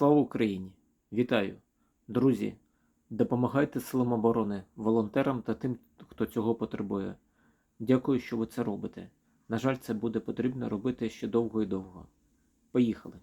Слава Україні! Вітаю! Друзі! Допомагайте силам оборони, волонтерам та тим, хто цього потребує. Дякую, що ви це робите. На жаль, це буде потрібно робити ще довго і довго. Поїхали.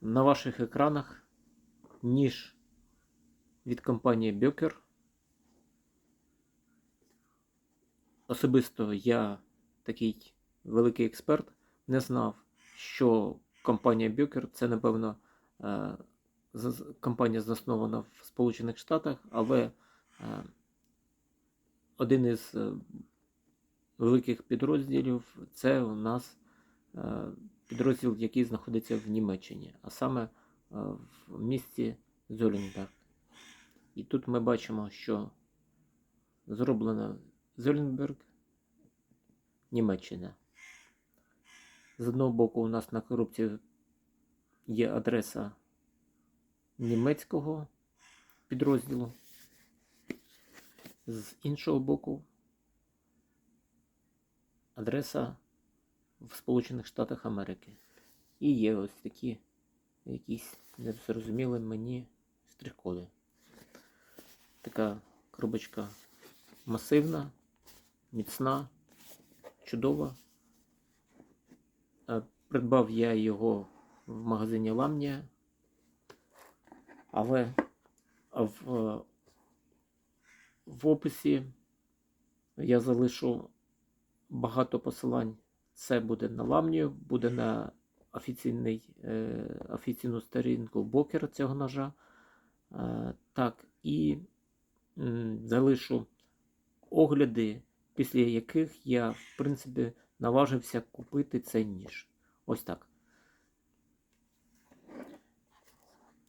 На ваших екранах ніж від компанії Бьокер. Особисто я такий великий експерт не знав, що компанія Бьокер це, напевно, е, компанія заснована в Сполучених Штатах, але е, один із е, великих підрозділів це у нас підрозділ, який знаходиться в Німеччині, а саме в місті Золінберг. І тут ми бачимо, що зроблено Золінберг, Німеччина. З одного боку, у нас на коробці є адреса німецького підрозділу, з іншого боку, адреса в Сполучених Штатах Америки. І є ось такі якісь незрозумілі мені штрих-коди. Така коробочка масивна, міцна, чудова. Придбав я його в магазині Ламнія, але в, в описі я залишу багато посилань. Це буде на Ламнію, буде на офіційний, е, офіційну сторінку бокера цього ножа. Е, так, і залишу огляди, після яких я, в принципі, наважився купити цей ніж. Ось так.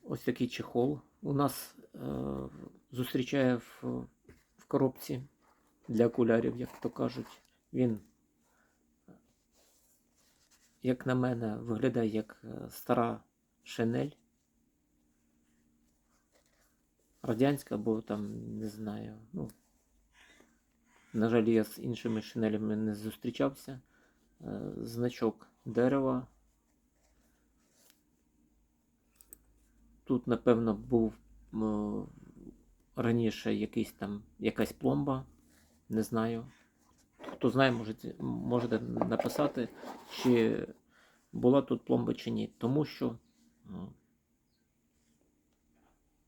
Ось такий чехол у нас е, зустрічає в, в коробці для окулярів, як то кажуть. Він, як на мене, виглядає як е, стара шинель. Радянська, або там, не знаю. Ну, на жаль, я з іншими шинелями не зустрічався. Е, Значок дерева. Тут, напевно, був м, раніше якийсь там, якась пломба. Не знаю. Хто знає, можете, можете написати, чи була тут пломба чи ні. Тому що м,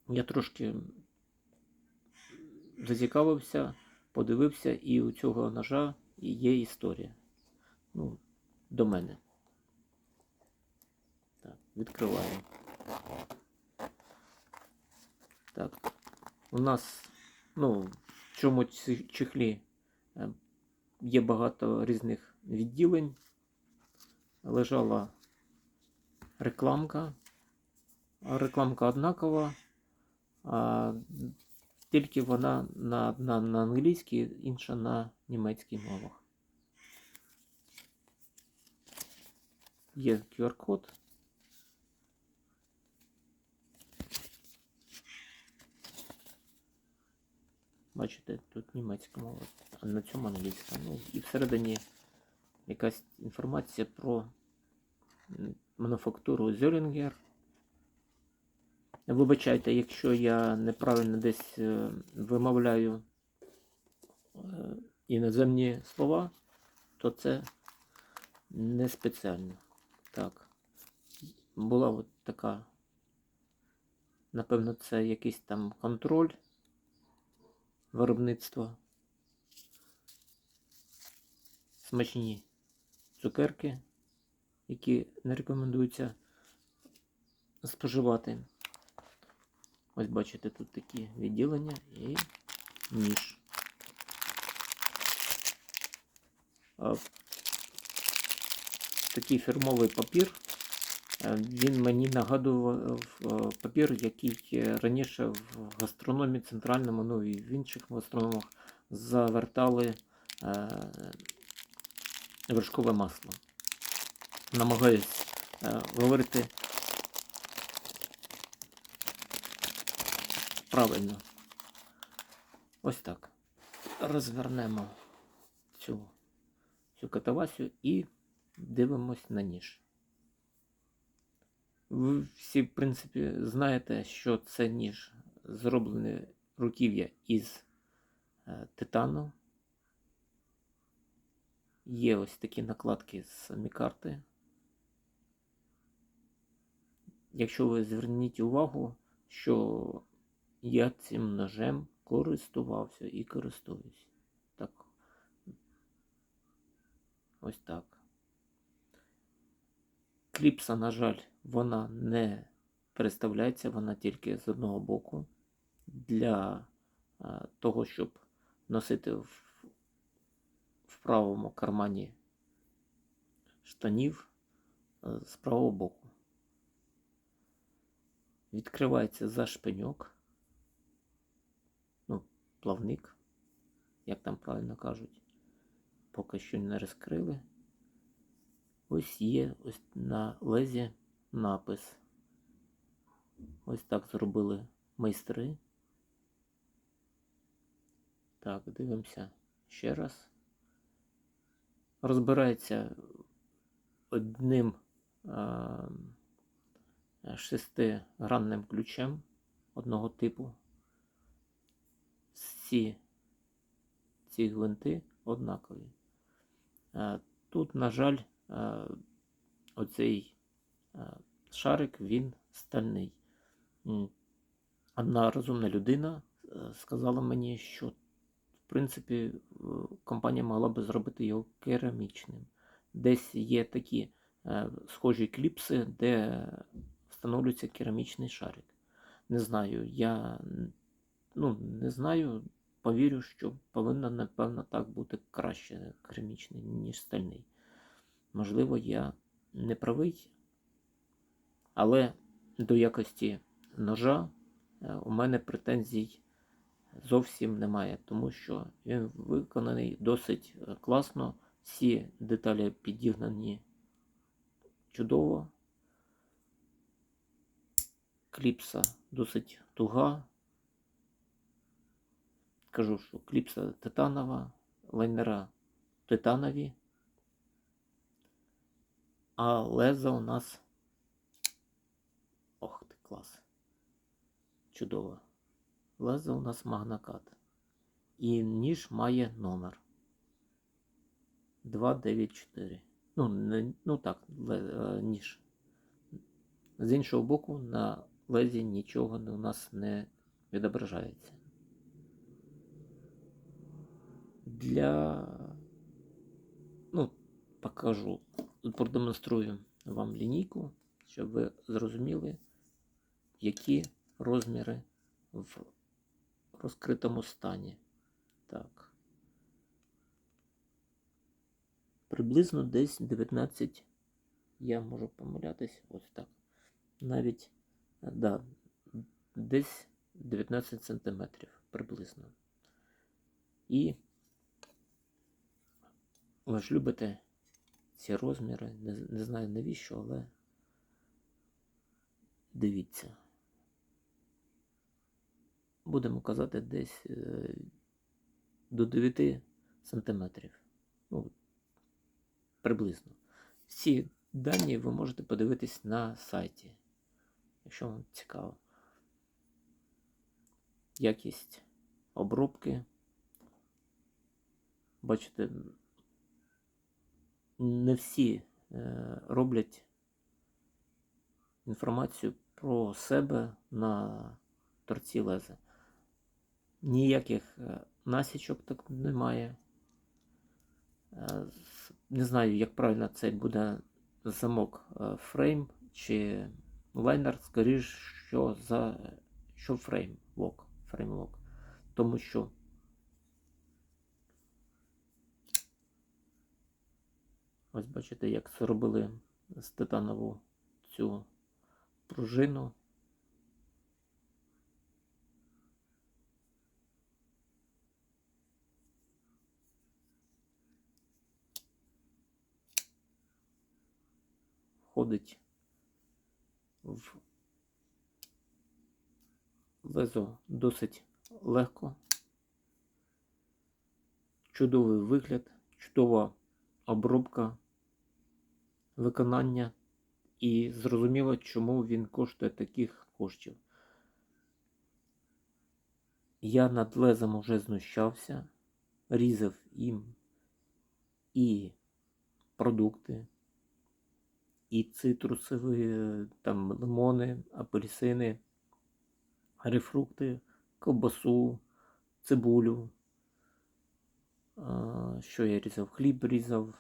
я трошки зацікавився, подивився, і у цього ножа є історія. Ну, до мене. Так, відкриваємо. Так. У нас, ну, в цьому чехлі е, є багато різних відділень. Лежала рекламка. Рекламка однакова, а тільки вона на одна на англійській, інша на німецькій мовах. Є QR-код. Бачите, тут німецька мова, а на цьому англійська. Ну, і всередині якась інформація про мануфактуру Зерінгер. Вибачайте, якщо я неправильно десь е, вимовляю е, іноземні слова, то це не спеціально. Так. Була от така. Напевно, це якийсь там контроль виробництва. Смачні цукерки, які не рекомендується споживати. Ось бачите, тут такі відділення і ніж. Такий фірмовий папір. Е, Він мені нагадував е, папір, який е, раніше в гастрономі центральному, ну і в інших гастрономах завертали вершкове масло. Намагаюсь говорити правильно. Ось так. Розвернемо цю, цю катавасю і дивимось на ніж. Ви всі, в принципі, знаєте, що це ніж зроблене руків'я із е, титану. Є ось такі накладки з мікарти. Якщо ви зверніть увагу, що я цим ножем користувався і користуюсь. Так. Ось так. Кліпса, на жаль, вона не переставляється, вона тільки з одного боку. Для того, щоб носити в, в правому кармані штанів е, з правого боку. Відкривається за шпиньок, ну, плавник, як там правильно кажуть. Поки що не розкрили. Ось є ось на лезі напис. Ось так зробили майстри. Так, дивимося ще раз. Розбирається одним а, шестигранним ключем одного типу. Всі ці гвинти однакові. А, Тут, на жаль, оцей шарик він стальний. Одна розумна людина е, сказала мені, що в принципі е, компанія могла би зробити його керамічним. Десь є такі е, схожі кліпси, де встановлюється керамічний шарик. Не знаю, я ну, не знаю, повірю, що повинно, напевно, так бути краще керамічний, ніж стальний. Можливо, я не правий, але до якості ножа е, у мене претензій зовсім немає, тому що він виконаний досить е, класно. Всі деталі підігнані чудово. Кліпса досить туга. Кажу, що кліпса титанова, лайнера титанові. А леза у нас. Ох ти клас. Чудово. Лезо у нас магнакат. І ніж має номер 294. Ну, ну так, е, ніж. З іншого боку, на лезі нічого у нас не відображається. Для. Ну, покажу, продемонструю вам лінійку, щоб ви зрозуміли, які розміри в розкритому стані. Так. Приблизно десь 19. Я можу помилятись ось так. Навіть, да, десь 19 сантиметрів приблизно. І ви ж любите ці розміри. Не, не знаю навіщо, але дивіться. Будемо казати десь е, до 9 сантиметрів. Ну, приблизно. Всі дані ви можете подивитись на сайті, якщо вам цікаво. Якість обробки. Бачите, не всі е, роблять інформацію про себе на торці леза. Ніяких е, насічок так немає. Е, Не знаю, як правильно це буде замок фрейм чи лайнер, скоріш, що за що фрейм лок, фрейм. Тому що ось бачите, як зробили з титанову цю пружину. входить в лезо досить легко. Чудовий вигляд, чудова обробка, виконання і зрозуміло, чому він коштує таких коштів. Я над лезом уже знущався, різав їм і продукти, і цитрусові, там лимони, апельсини, грейпфрукти, ковбасу, цибулю. Що я різав? Хліб різав.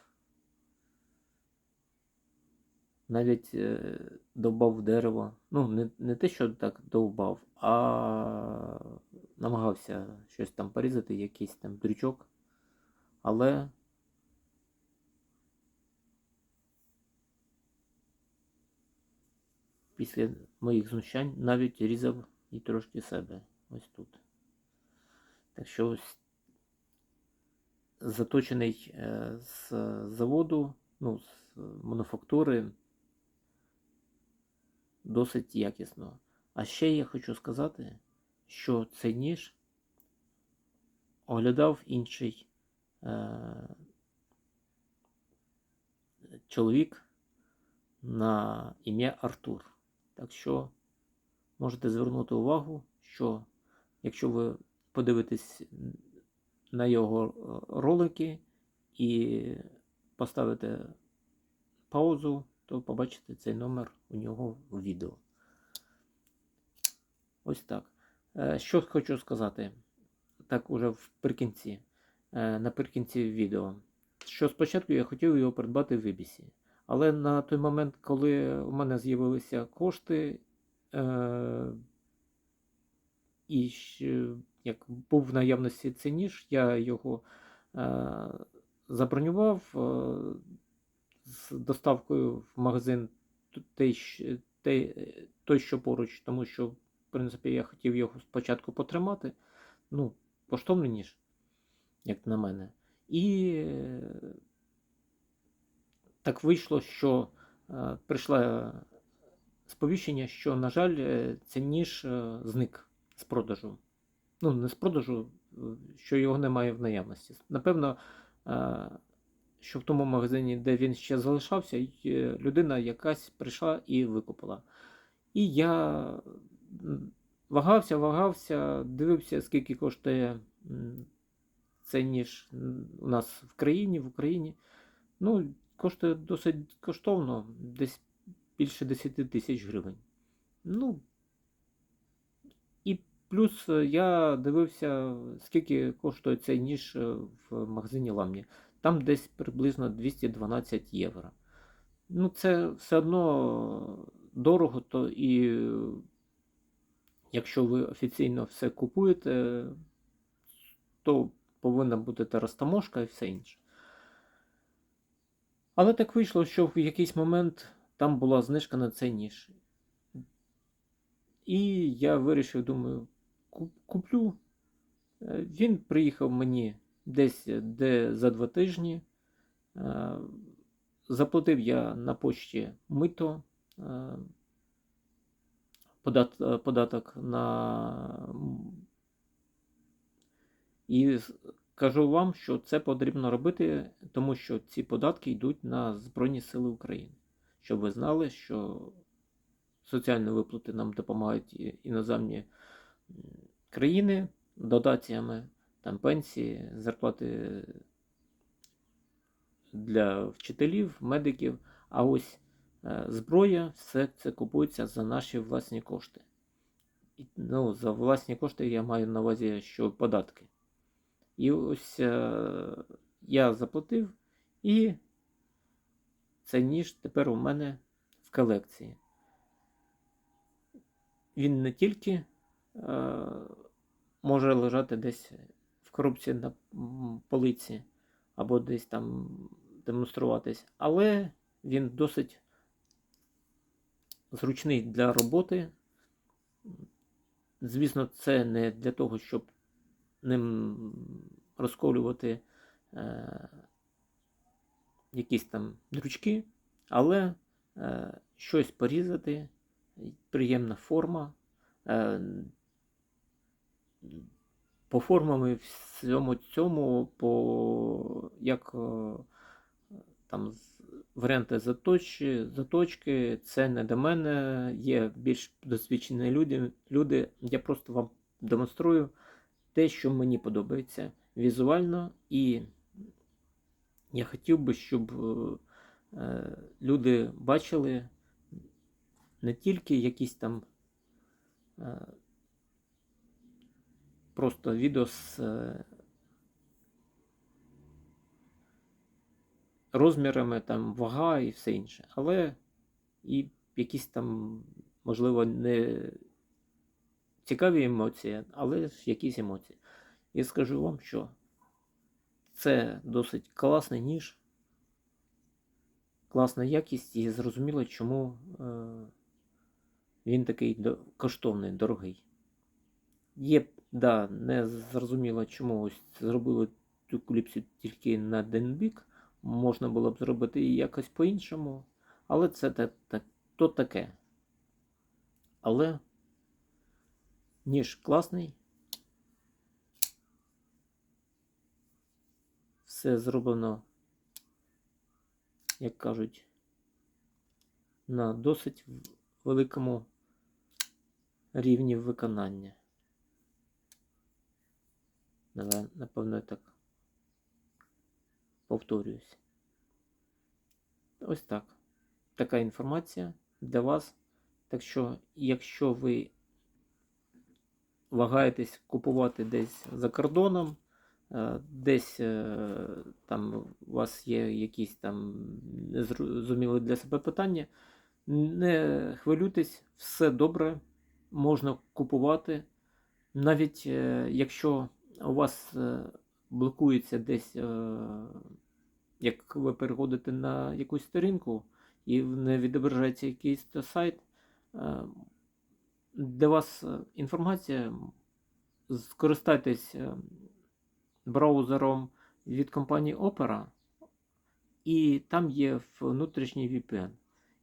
Навіть е, довбав дерево. Ну, не, не те, що так довбав, а намагався щось там порізати, якийсь там дрючок. Але після моїх знущань навіть різав і трошки себе ось тут. Так що ось заточений е, з заводу, ну, з мануфактури досить якісно. А ще я хочу сказати, що цей ніж оглядав інший е, чоловік на ім'я Артур. Так що можете звернути увагу, що якщо ви подивитесь на його е, ролики і поставите паузу, то побачите цей номер у нього в відео. Ось так. Е, Що хочу сказати, так уже вприкінці, е, наприкінці відео. Що спочатку я хотів його придбати в Ібісі. Але на той момент, коли у мене з'явилися кошти, е, і як був в наявності цей ніж, я його е, забронював е, з доставкою в магазин той, той, той, що поруч, тому що, в принципі, я хотів його спочатку потримати. Ну, поштовний ніж, як на мене. І е, так вийшло, що е, прийшло сповіщення, що, на жаль, е, цей ніж е, зник з продажу. Ну, не з продажу, е, що його немає в наявності. Напевно, е, що в тому магазині, де він ще залишався, е, людина якась прийшла і викупила. І я вагався, вагався, дивився, скільки коштує цей ніж у нас в країні, в Україні. Ну, коштує досить коштовно, десь більше 10 тисяч гривень. Ну, плюс е, я дивився, скільки коштує цей ніж е, в магазині Ламні. Там десь приблизно 212 євро. Ну, це все одно дорого, то і е, якщо ви офіційно все купуєте, то повинна бути та розтаможка і все інше. Але так вийшло, що в якийсь момент там була знижка на цей ніж. І я вирішив, думаю, куплю. Е, Він приїхав мені десь е, де за два тижні. Е, Заплатив я на почті мито, подат- податок на. І кажу вам, що це потрібно робити, тому що ці податки йдуть на Збройні Сили України. Щоб ви знали, що соціальні виплати нам допомагають іноземні країни дотаціями, там пенсії, зарплати для вчителів, медиків. А ось е, зброя, все це купується за наші власні кошти. Ну, за власні кошти я маю на увазі, що податки. І ось е, я заплатив, і цей ніж тепер у мене в колекції. Він не тільки може лежати десь в коробці на полиці або десь там демонструватись, але він досить зручний для роботи. Звісно, це не для того, щоб ним розколювати е, якісь там дрючки, але е, щось порізати, приємна форма. Е, по формам і всьому цьому, по як е, там варіанти заточки, заточки, це не до мене. Є більш досвідчені люди. люди. Я просто вам демонструю те, що мені подобається візуально, і я хотів би, щоб е, е, люди бачили не тільки якісь там просто відео з е, розмірами, там, вага і все інше, але і якісь там, можливо, не цікаві емоції, але ж якісь емоції. Я скажу вам, що це досить класний ніж, класна якість, і зрозуміло, чому е, він такий коштовний, дорогий. Є, да, не зрозуміло, чому ось зробили цю кліпсу тільки на один бік. Можна було б зробити і якось по-іншому, але це те, те, то таке. Але ніж класний. Все зроблено, як кажуть, на досить великому рівні виконання. Напевно, я так повторююсь. Ось так. Така інформація для вас. Так що, якщо ви вагаєтесь купувати десь за кордоном, е, десь е, там у вас є якісь там незрозумілі для себе питання, не хвилюйтесь, все добре, можна купувати. Навіть е, якщо у вас е, блокується десь, е, як ви переходите на якусь сторінку і не відображається якийсь то сайт, е, для вас інформація, скористайтесь браузером від компанії Opera, і там є внутрішній VPN.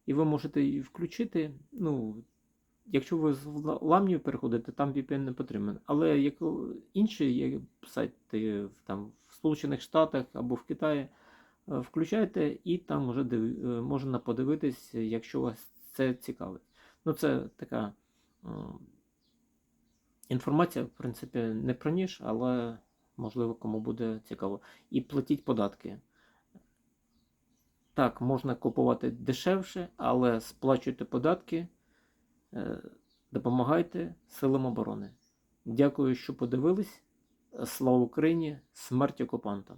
І ви можете включити. Ну, якщо ви з ла- ламнію переходите, там VPN не потрібен. Але як інші є сайти там, в Сполучених Штатах або в Китаї, е, включайте і там вже див... е, можна подивитись, якщо вас це цікавить. Ну, це така інформація, в принципі, не про ніж, але можливо кому буде цікаво. І платіть податки. Так, можна купувати дешевше, але сплачуйте податки, е, допомагайте силам оборони. Дякую, що подивились. Слава Україні! Смерть окупантам!